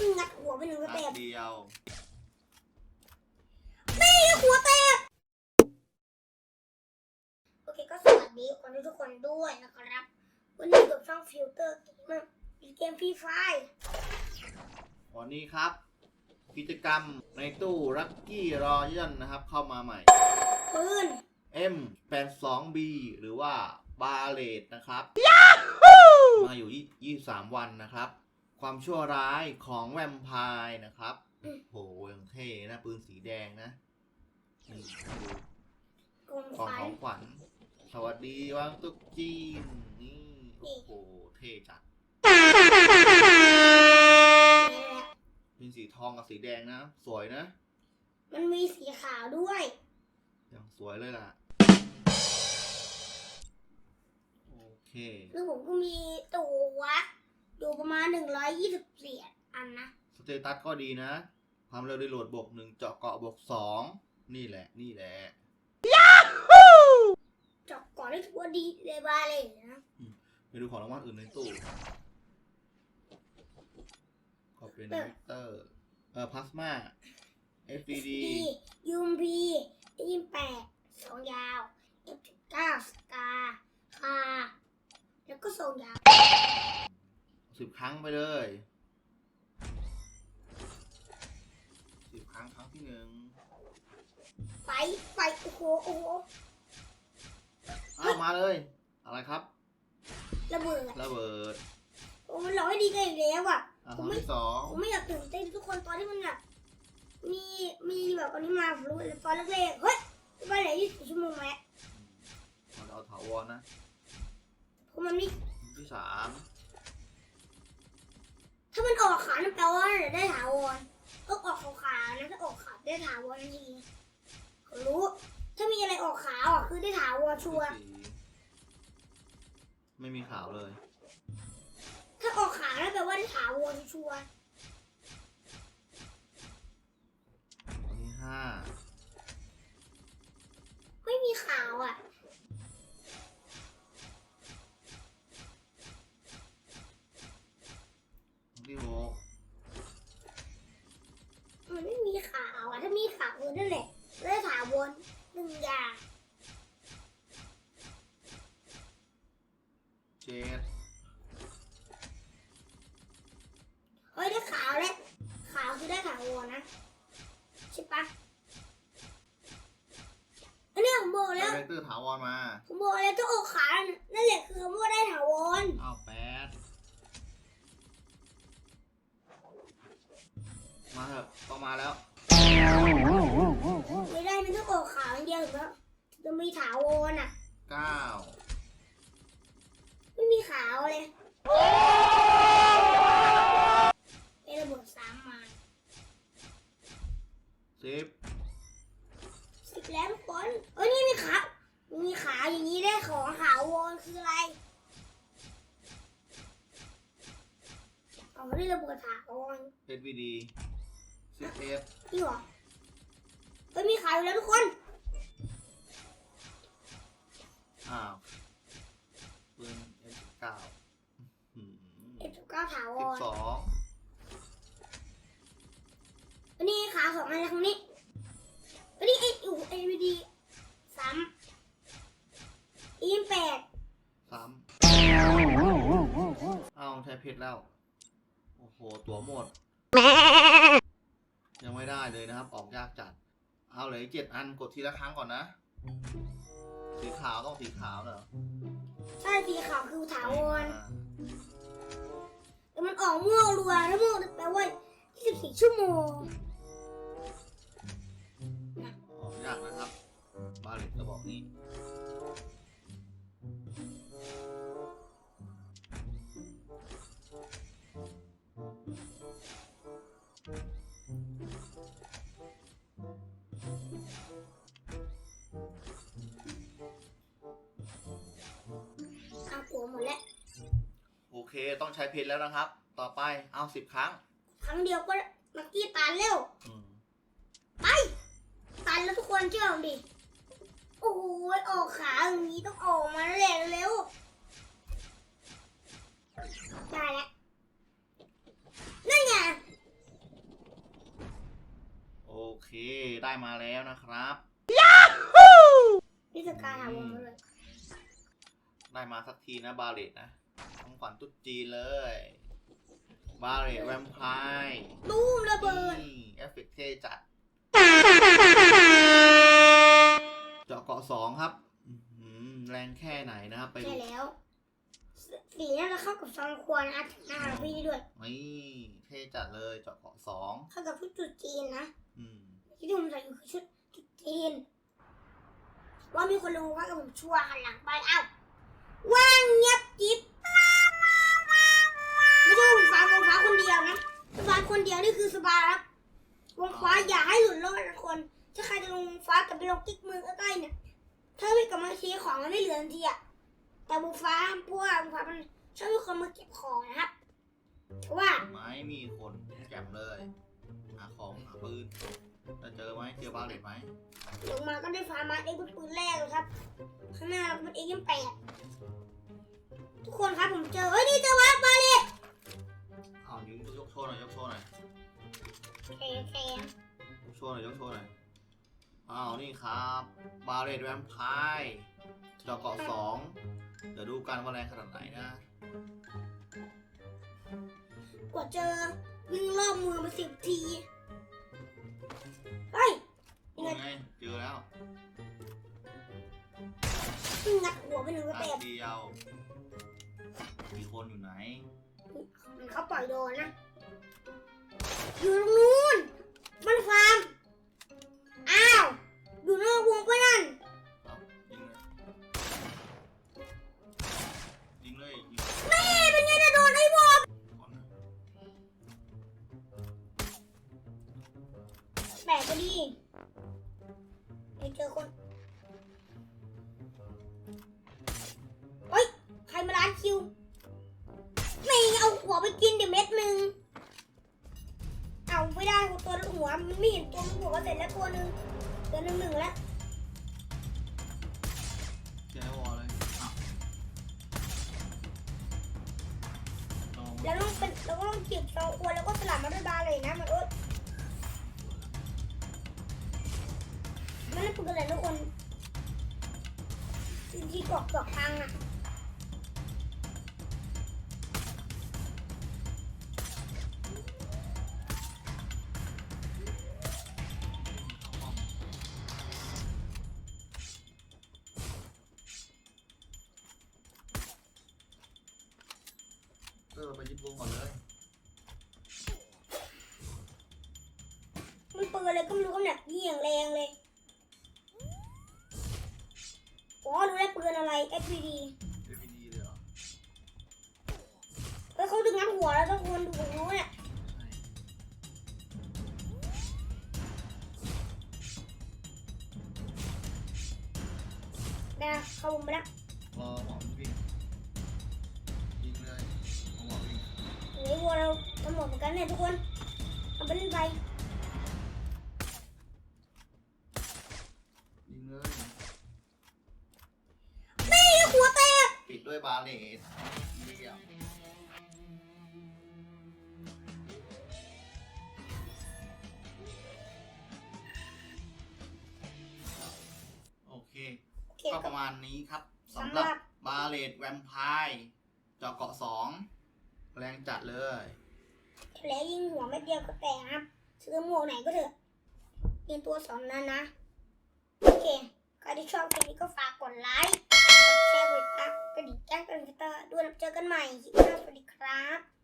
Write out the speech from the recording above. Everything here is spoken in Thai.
เพิ่งงัดหัวไปหนึ่งสนัดเต็ปเดียวนี่หัวแตกโอเคก็สวัสดีคนทุกคนด้วยนะครับ วันนี้อยู่กับช่องฟิลเตอร์เกมเกมฟรีไฟวันนี้ครับ กิจกรรมในตู้รักกี้รอยันนะครับ เข้ามาใหม่ ปืน M82B หรือว่าบาเลตนะครับ มาอยู่ 23 วันนะครับ ความชั่วร้ายของแวมไพร์นะครับ โหยังเท่นะปืนสีแดงนะนี่ดูกลมของฟัขนองขวัญสวัสดีวังตุ๊กจีนนี่โอ้โหเท่จัดนี่แหละเป็นสีทองกับสีแดงนะ สวยนะ มันมีสีขาวด้วย อย่างสวยเลยล่ะ โอเค แล้วผมก็มีตัว อยู่ประมาณหนึ่งร้อยยี่สิบสี่อันนะ สเตตัสก็ดีนะ ความเร็วได้โหลดบวกหนึ่งเจาะเกาะบวกสองนี่แหละ นี่แหละจบก่อนได้ถือว่าดีเลยบ้าเลยนะ ไปดูของรางวัลอื่นในตู้ก็เป็นวิกเตอร์ เอ่อพลาสมา FPD ดียูมพียี่แปดสองยาวเอฟเก้าสกาคาแล้วก็ทรงยาวสิ บครั้งไปเลยสิบครั้งครั้งที่หนึ่งไฟไฟโอ้โหโอ้โหอ้าวมาเลย อะไรครับ ระเบิดระเบิดโอ้มันหลอกให้ดีกันอีกแล้วอะอะครั้งที่สองผมไม่อยากตื่นเต้นทุกคนตอนที่มันแบบมีมีแบบอันนี้มาผมรู้เลยตอนแรกๆเฮ้ยไปไหนยี่สิบชั่วโมงไหมเราจะเอาถาวรนะเพราะมันไม่ครั้งที่สาม ถ้ามันออกขานั่นแปลว่าได้ถาวรก็ออกขาๆนะถ้าออกขาได้ถาวรทันทีผมรู้ ถ้ามีอะไรออกขาอะคือได้ถาวรชัวร์ที่สี่ไม่มีข่าวเลย ถ้าออกขานั่นแปลว่าได้ถาวรชัวร์ครั้งที่ห้าไม่มีขาว ดเฮ้ยได้ขาวแล้วขาวคือได้ถาวรนะใช่ปะอันนี้ผมบอกไดแล้วเรคเตอร์ถาวรมาผมบอกแล้วถ้าออกขานั่นแหละคือคำว่าได้ถาวรอ้าวแปดมาเถอะต้องมาแล้วไม่ได้มันต้องออกขาวอย่างเดียวถึงจะจะมีถาวรอะเก้า ไม่มีขาวเลยไอ้ระเบิดสามมา สิบสิบแล้วทุกคนเอ้ยนี่มีขา มีขาอย่างนี้ได้ของถาวรคืออะไรเอาได้ระเบิดถาวรเอสวีดีสิบเอ็ดนี่หรอเฮ้ยมีขายอยู่แล้วทุกคน อ้าวปืนเอสเก้าเอ็ดเก้าถาวสิบรสอง อันนี้ขาสองอันแล้วตรงนี้อันนี้ไอ้อยู่ไอ้วีดีสามอีมแปดสามอ้าวใช้เพชรแล้ว โอ้โห ตัวหมด ยังไม่ได้เลยนะครับ ออกยากจัด เอาเหลยเจ็ดอันกดทีละครั้งก่อนนะ สีขาวต้องสีขาวเหรอใช่สีขาวคือถาวรอ่าแต่มันออกม่วงรัวแล้วม่วงแปลว่า24ชั่วโมง เลตก็บอกนี้เอาหัวหมดแล้วโอเคต้องใช้เพชรแล้วนะครับ ต่อไปเอาสิบครั้ง ครั้งเดียวก็มักกี้ตานเร็ว อืมตันแล้วทุกคนเชื่อผมดิ โอ้ยออกขาอย่างนี้ต้องออกมาแรงเร็วได้แล้วนั่นไงโอเคได้มาแล้วนะครับ พี่สกายหาวงมาเลยได้มาสักทีนะบาเลตนะของขวัญตุ๊ดจีนเลย บาเลตแวมไพร์ตูมระเบิดเอฟเฟกต์เท่จัด เจาะเกาะสองครับอื้อหือแรงแค่ไหนนะครับ ไปใช่ดูแล้ว สีน่าจะเข้ากับซองควรนะหน้าเราพี่ด้วยนี่เท่จัดเลยเจาะเกาะสองเข้ากับชุดจุดจีนนะอืมที่ผมใส่อยู่คือชุดจุดจีน ว่ามีคนรู้ว่ากับผมชัวร์หันหลังไปอ้าวว่างเงียบจิ๊บไม่ใช่วงฟ้าวงฟ้าคนเดียวนะสบายคนเดียวนี่คือสบายครับวงฟ้าอย่าให้หลุดรอดนะคน ถ้าใครจะลงวงฟ้ากับไปลงติ๊กมือใกล้ๆเนี่ยถ้าไม่กลับมาทีของมันไม่เหลือทันทีอะแต่วงฟ้าพวกวงฟ้ามันชอบมีคนมาเก็บของนะครับเพราะว่าไม้มีคนแจ่มเลยหาของหาปืนจะเจอไหมเจอบาเลตไหมลงมาก็ได้ฟ้ามาเอ็กซ์เป็นปืนแรกเลยครับข้างหน้าเราเป็นเอ็กซ์แปดทุกคนครับผมเจอเฮ้ยนี่เจอวัดมาเลยอ้าวยิงยกโชว์หน่อยยกโชว์หน่อยเคเคยกโชว์หน่อยยกโชว์หน่อย อ้าวนี่ครับบาเลตแวมไพร์เจาะเกาะสองเดี๋ยวดูกันว่าแรงขนาดไหนนะ กว่าเจอวิ่งรอบมือมาสิบที เฮ้ยโอ้ไงเจอแล้ววิ่งงัดหัวไปหนึ่งกระตัเตดบเดียวมีคนอยู่ไหน มันเขาปล่อยโดนนะ อยู่ตรงนู้นมัน คิวไม่เอาหัวไปกินเดี๋ยวเม็ดหนึ่งเอาไม่ได้ตัวหัวมันไม่เห็นตัวหัวก็เสร็จแล้วตัวหนึ่งตัวหนึ่งหนึ่งแล้วเจอวอลเลยอะลองแล้วต้องเป็นแล้วก็ต้องจีบสองคนแล้วก็สลับมาด้วยบาเลยนะมันโอ๊ยมันไม่ปกติทุกคนที่กรอกกรอกพังอะ ออไปยึดวงก่อนเลยมันปืนอะไรก็ไม่รู้ก็เนี่ยยิงอย่างแรงเลยอ๋อรู้แล้วปืนอะไร SPD เอฟดีเลยเหรอเฮ้ยเขาดึงงัดหัวแล้วทุกคนดูผมรู้เนี่ยใช่นะเข้าวงไปแล้วรอหมอมันวิ่งยิง หมดเหมือนกันเนี่ยทุกคน เอาไปเล่นไปยิงเลยนี่หัวแตกปิดด้วยบาเลตเดียวโอเค โอเคก็คปรับ ระมาณนี้ครับสำสำหหรัรับบบาเลตแวมไพร์เจาะเกาะสองแรงจัดเลย แผลยิงหัวไม่เดียวก็แตกครับซื้อหมวกไหนก็เถอะเรียนตัวสองนั้นนะ โอเคใครที่ชอบคลิปนี้ก็ฝากกดไลค์กดแชร์กดติดตามกระดิ่งแจ้งเตือนกันด้วยนะเจอกันใหม่คลิปหน้าสวัสดีครับ